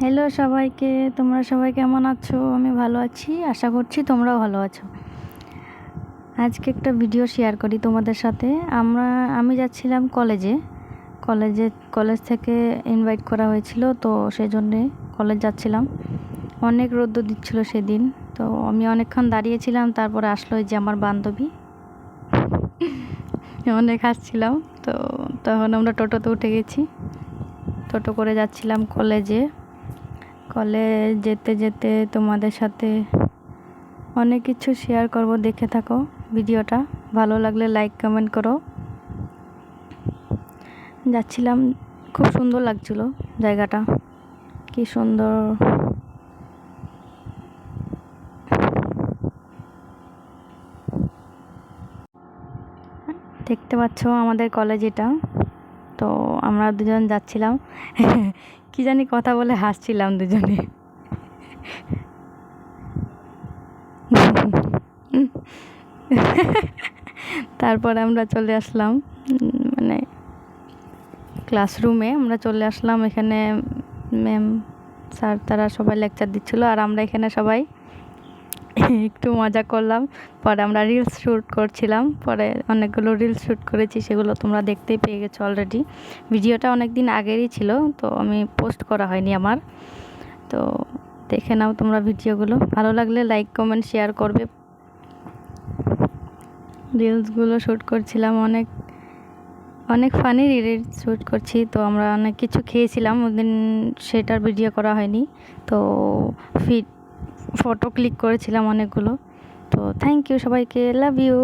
Hello সবাইকে, তোমরা সবাই কেমন আছো? আমি ভালো আছি, আশা করছি তোমরাও ভালো আছো। আজকে একটা ভিডিও শেয়ার করি তোমাদের সাথে। আমরা, আমি যাচ্ছিলাম কলেজে কলেজে কলেজ থেকে ইনভাইট করা হয়েছিল, তো সেই জন্যে কলেজ যাচ্ছিলাম। অনেক রোদ্দুর দিচ্ছিল সেদিন, তো আমি অনেকক্ষণ দাঁড়িয়েছিলাম, তারপরে আসলো যে আমার বান্ধবী। অনেক হাসছিলাম, তো তখন আমরা টোটোতে উঠে গেছি। টোটো করে যাচ্ছিলাম কলেজে কলেজ যেতে যেতে তোমাদের সাথে অনেক কিছু শেয়ার করব, দেখে থাকো ভিডিওটা। ভালো লাগলে লাইক কমেন্ট করো। যাচ্ছিলাম, খুব সুন্দর লাগছিল জায়গাটা। কি সুন্দর। দেখতে পাচ্ছ আমাদের কলেজ এটা। তো আমরা দুজন যাচ্ছিলাম। কি জানি কথা বলে হাসছিলাম দুজনে। তারপরে আমরা চলে আসলাম মানে ক্লাসরুমে আমরা চলে আসলাম। এখানে ম্যাম স্যার তারা সবাই লেকচার দিচ্ছিল আর আমরা এখানে সবাই একটু মজা করলাম। পরে আমরা রিলস শ্যুট করছিলাম। পরে অনেকগুলো রিলস শ্যুট করেছি, সেগুলো তোমরা দেখতেই পেয়ে গেছো অলরেডি ভিডিওটা অনেক দিন আগেরই ছিল, তো আমি পোস্ট করা হয়নি আমার। তো দেখে নাও তোমরা ভিডিওগুলো। ভালো লাগলে লাইক কমেন্ট শেয়ার করবে। রিলসগুলো শ্যুট করছিলাম অনেক অনেক ফানি রিলস শ্যুট করছি। তো আমরা অনেক কিছু খেয়েছিলাম, ওদিন সেটার ভিডিও করা হয়নি। তো ফিট ফটো ক্লিক করেছিলাম অনেকগুলো। তো থ্যাংক ইউ সবাইকে লাভ ইউ